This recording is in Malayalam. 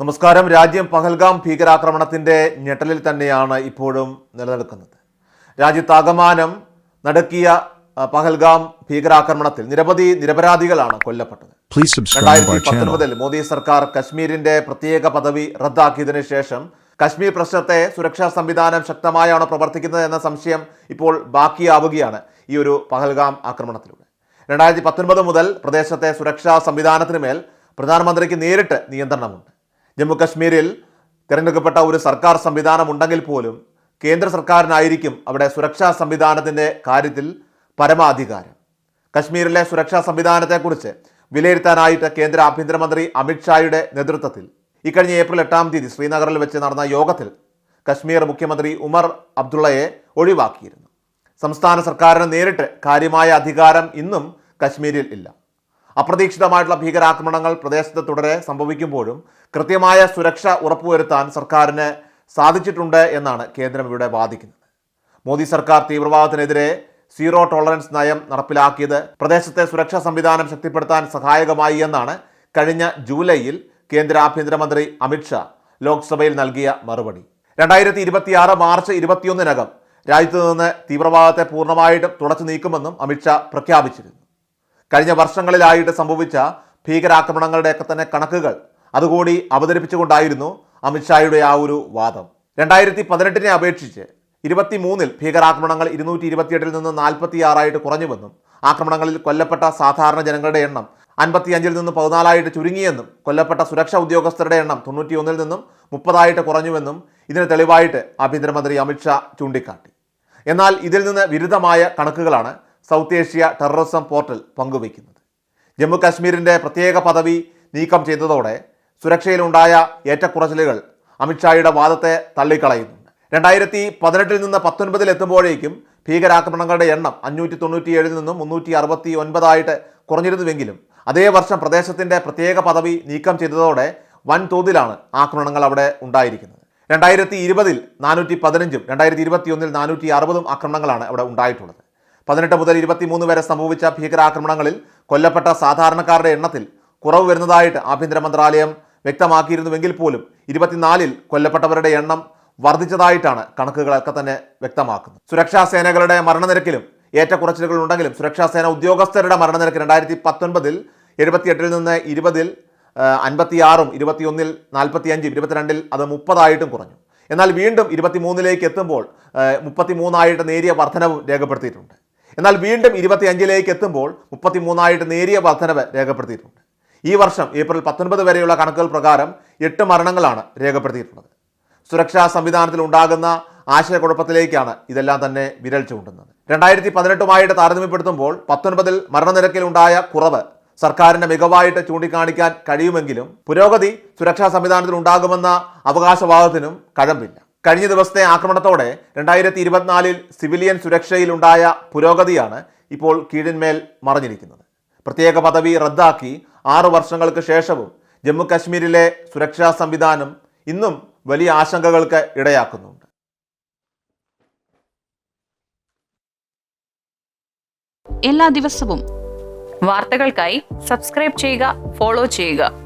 നമസ്കാരം. രാജ്യം പഹൽഗാം ഭീകരാക്രമണത്തിന്റെ ഞെട്ടലിൽ തന്നെയാണ് ഇപ്പോഴും നിലനിൽക്കുന്നത്. രാജ്യത്താകമാനം നടക്കിയ പഹൽഗാം ഭീകരാക്രമണത്തിൽ നിരവധി നിരപരാധികളാണ് കൊല്ലപ്പെട്ടത്. രണ്ടായിരത്തി. പത്തൊൻപതിൽ മോദി സർക്കാർ കശ്മീരിന്റെ പ്രത്യേക പദവി റദ്ദാക്കിയതിനു ശേഷം കശ്മീർ പ്രശ്നത്തെ സുരക്ഷാ സംവിധാനം ശക്തമായാണ് പ്രവർത്തിക്കുന്നത് എന്ന സംശയം ഇപ്പോൾ ബാക്കിയാവുകയാണ് ഈ ഒരു പഹൽഗാം ആക്രമണത്തിലൂടെ. രണ്ടായിരത്തി പത്തൊൻപത് മുതൽ പ്രദേശത്തെ സുരക്ഷാ സംവിധാനത്തിന് മേൽ പ്രധാനമന്ത്രിക്ക് നേരിട്ട് നിയന്ത്രണമുണ്ട്. ജമ്മു കശ്മീരിൽ തിരഞ്ഞെടുക്കപ്പെട്ട ഒരു സർക്കാർ സംവിധാനം ഉണ്ടെങ്കിൽ പോലും കേന്ദ്ര സർക്കാരിനായിരിക്കും അവിടെ സുരക്ഷാ സംവിധാനത്തിന്റെ കാര്യത്തിൽ പരമാധികാരം. കശ്മീരിലെ സുരക്ഷാ സംവിധാനത്തെക്കുറിച്ച് വിലയിരുത്താനായിട്ട് കേന്ദ്ര ആഭ്യന്തരമന്ത്രി അമിത്ഷായുടെ നേതൃത്വത്തിൽ ഇക്കഴിഞ്ഞ ഏപ്രിൽ എട്ടാം തീയതി ശ്രീനഗറിൽ വെച്ച് നടന്ന യോഗത്തിൽ കശ്മീർ മുഖ്യമന്ത്രി ഉമർ അബ്ദുള്ളയെ ഒഴിവാക്കിയിരുന്നു. സംസ്ഥാന സർക്കാരിന് നേരിട്ട് കാര്യമായ അധികാരം ഇന്നും കശ്മീരിൽ ഇല്ല. അപ്രതീക്ഷിതമായിട്ടുള്ള ഭീകരാക്രമണങ്ങൾ പ്രദേശത്ത് തുടരെ സംഭവിക്കുമ്പോഴും കൃത്യമായ സുരക്ഷ ഉറപ്പുവരുത്താൻ സർക്കാരിന് സാധിച്ചിട്ടുണ്ട് എന്നാണ് കേന്ദ്രം ഇവിടെ വാദിക്കുന്നത്. മോദി സർക്കാർ തീവ്രവാദത്തിനെതിരെ സീറോ ടോളറൻസ് നയം നടപ്പിലാക്കിയത് പ്രദേശത്തെ സുരക്ഷാ സംവിധാനം ശക്തിപ്പെടുത്താൻ സഹായകമായി എന്നാണ് കഴിഞ്ഞ ജൂലൈയിൽ കേന്ദ്ര ആഭ്യന്തരമന്ത്രി അമിത്ഷാ ലോക്സഭയിൽ നൽകിയ മറുപടി. രണ്ടായിരത്തി ഇരുപത്തിയാറ് മാർച്ച് ഇരുപത്തിയൊന്നിനകം രാജ്യത്ത് നിന്ന് തീവ്രവാദത്തെ പൂർണമായിട്ടും തുടച്ചു നീക്കുമെന്നും അമിത്ഷാ പ്രഖ്യാപിച്ചിരുന്നു. കഴിഞ്ഞ വർഷങ്ങളിലായിട്ട് സംഭവിച്ച ഭീകരാക്രമണങ്ങളുടെയൊക്കെ തന്നെ കണക്കുകൾ അതുകൂടി അവതരിപ്പിച്ചുകൊണ്ടായിരുന്നു അമിത്ഷായുടെ ആ ഒരു വാദം. രണ്ടായിരത്തി പതിനെട്ടിനെ അപേക്ഷിച്ച് ഇരുപത്തി മൂന്നിൽ ഭീകരാക്രമണങ്ങൾ ഇരുന്നൂറ്റി ഇരുപത്തിയെട്ടിൽ നിന്ന് നാൽപ്പത്തി ആറായിട്ട് കുറഞ്ഞുവെന്നും ആക്രമണങ്ങളിൽ കൊല്ലപ്പെട്ട സാധാരണ ജനങ്ങളുടെ എണ്ണം അൻപത്തിയഞ്ചിൽ നിന്ന് പതിനാലായിട്ട് ചുരുങ്ങിയെന്നും കൊല്ലപ്പെട്ട സുരക്ഷാ ഉദ്യോഗസ്ഥരുടെ എണ്ണം തൊണ്ണൂറ്റിയൊന്നിൽ നിന്നും മുപ്പതായിട്ട് കുറഞ്ഞുവെന്നും ഇതിന് തെളിവായിട്ട് ആഭ്യന്തരമന്ത്രി അമിത്ഷാ ചൂണ്ടിക്കാട്ടി. എന്നാൽ ഇതിൽ നിന്ന് വിരുദ്ധമായ കണക്കുകളാണ് സൗത്ത് ഏഷ്യ ടെററിസം പോർട്ടൽ പങ്കുവയ്ക്കുന്നത്. ജമ്മു കാശ്മീരിന്റെ പ്രത്യേക പദവി നീക്കം ചെയ്തതോടെ സുരക്ഷയിലുണ്ടായ ഏറ്റക്കുറച്ചിലുകൾ അമിത്ഷായുടെ വാദത്തെ തള്ളിക്കളയുന്നുണ്ട് രണ്ടായിരത്തി പതിനെട്ടിൽ നിന്ന് പത്തൊൻപതിൽ എത്തുമ്പോഴേക്കും ഭീകരാക്രമണങ്ങളുടെ എണ്ണം അഞ്ഞൂറ്റി തൊണ്ണൂറ്റിയേഴിൽ നിന്നും മുന്നൂറ്റി അറുപത്തി ഒൻപതായിട്ട് കുറഞ്ഞിരുന്നുവെങ്കിലും അതേ വർഷം പ്രദേശത്തിന്റെ പ്രത്യേക പദവി നീക്കം ചെയ്തതോടെ വൻതോതിലാണ് ആക്രമണങ്ങൾ അവിടെ ഉണ്ടായിരിക്കുന്നത്. രണ്ടായിരത്തി ഇരുപതിൽ നാനൂറ്റി പതിനഞ്ചും രണ്ടായിരത്തി ഇരുപത്തിയൊന്നിൽ നാനൂറ്റി അറുപതും ആക്രമണങ്ങളാണ് അവിടെ ഉണ്ടായിട്ടുള്ളത്. പതിനെട്ട് മുതൽ ഇരുപത്തിമൂന്ന് വരെ സംഭവിച്ച ഭീകരാക്രമണങ്ങളിൽ കൊല്ലപ്പെട്ട സാധാരണക്കാരുടെ എണ്ണത്തിൽ കുറവ് വരുന്നതായിട്ട് ആഭ്യന്തര മന്ത്രാലയം വ്യക്തമാക്കിയിരുന്നുവെങ്കിൽ പോലും ഇരുപത്തിനാലിൽ കൊല്ലപ്പെട്ടവരുടെ എണ്ണം വർദ്ധിച്ചതായിട്ടാണ് കണക്കുകളൊക്കെ തന്നെ വ്യക്തമാക്കുന്നത്. സുരക്ഷാ സേനകളുടെ മരണനിരക്കിലും ഏറ്റക്കുറച്ചിലുകൾ ഉണ്ടെങ്കിലും സുരക്ഷാ സേന ഉദ്യോഗസ്ഥരുടെ മരണനിരക്ക് രണ്ടായിരത്തി പത്തൊൻപതിൽ എഴുപത്തിയെട്ടിൽ നിന്ന് ഇരുപതിൽ അൻപത്തിയാറും ഇരുപത്തിയൊന്നിൽ നാൽപ്പത്തിയഞ്ചും ഇരുപത്തിരണ്ടിൽ അത് മുപ്പതായിട്ടും കുറഞ്ഞു. എന്നാൽ വീണ്ടും ഇരുപത്തിമൂന്നിലേക്ക് എത്തുമ്പോൾ മുപ്പത്തിമൂന്നായിട്ട് നേരിയ വർധനവും രേഖപ്പെടുത്തിയിട്ടുണ്ട്. എന്നാൽ വീണ്ടും ഇരുപത്തിയഞ്ചിലേക്ക് എത്തുമ്പോൾ മുപ്പത്തിമൂന്നായിട്ട് നേരിയ വർധനവ് രേഖപ്പെടുത്തിയിട്ടുണ്ട്. ഈ വർഷം ഏപ്രിൽ പത്തൊൻപത് വരെയുള്ള കണക്കുകൾ പ്രകാരം എട്ട് മരണങ്ങളാണ് രേഖപ്പെടുത്തിയിട്ടുള്ളത്. സുരക്ഷാ സംവിധാനത്തിൽ ഉണ്ടാകുന്ന ആശയക്കുഴപ്പത്തിലേക്കാണ് ഇതെല്ലാം തന്നെ വിരൽ ചൂണ്ടുന്നത്. രണ്ടായിരത്തി പതിനെട്ടുമായിട്ട് താരതമ്യപ്പെടുത്തുമ്പോൾ പത്തൊൻപതിൽ മരണനിരക്കിൽ ഉണ്ടായ കുറവ് സർക്കാരിന്റെ മികവായിട്ട് ചൂണ്ടിക്കാണിക്കാൻ കഴിയുമെങ്കിലും പുരോഗതി സുരക്ഷാ സംവിധാനത്തിൽ ഉണ്ടാകുമെന്ന അവകാശവാദത്തിനും കഴമ്പില്ല. കഴിഞ്ഞ ദിവസത്തെ ആക്രമണത്തോടെ രണ്ടായിരത്തി ഇരുപത്തിനാലിൽ സിവിലിയൻ സുരക്ഷയിലുണ്ടായ പുരോഗതിയാണ് ഇപ്പോൾ കീഴിന്മേൽ മറഞ്ഞിരിക്കുന്നത്. പ്രത്യേക പദവി റദ്ദാക്കി ആറു വർഷങ്ങൾക്ക് ശേഷവും ജമ്മു കശ്മീരിലെ സുരക്ഷാ സംവിധാനം ഇന്നും വലിയ ആശങ്കകൾക്ക് ഇടയാക്കുന്നുണ്ട്. എല്ലാ ദിവസവും വാർത്തകൾക്കായി സബ്സ്ക്രൈബ് ചെയ്യുക ഫോളോ ചെയ്യുക.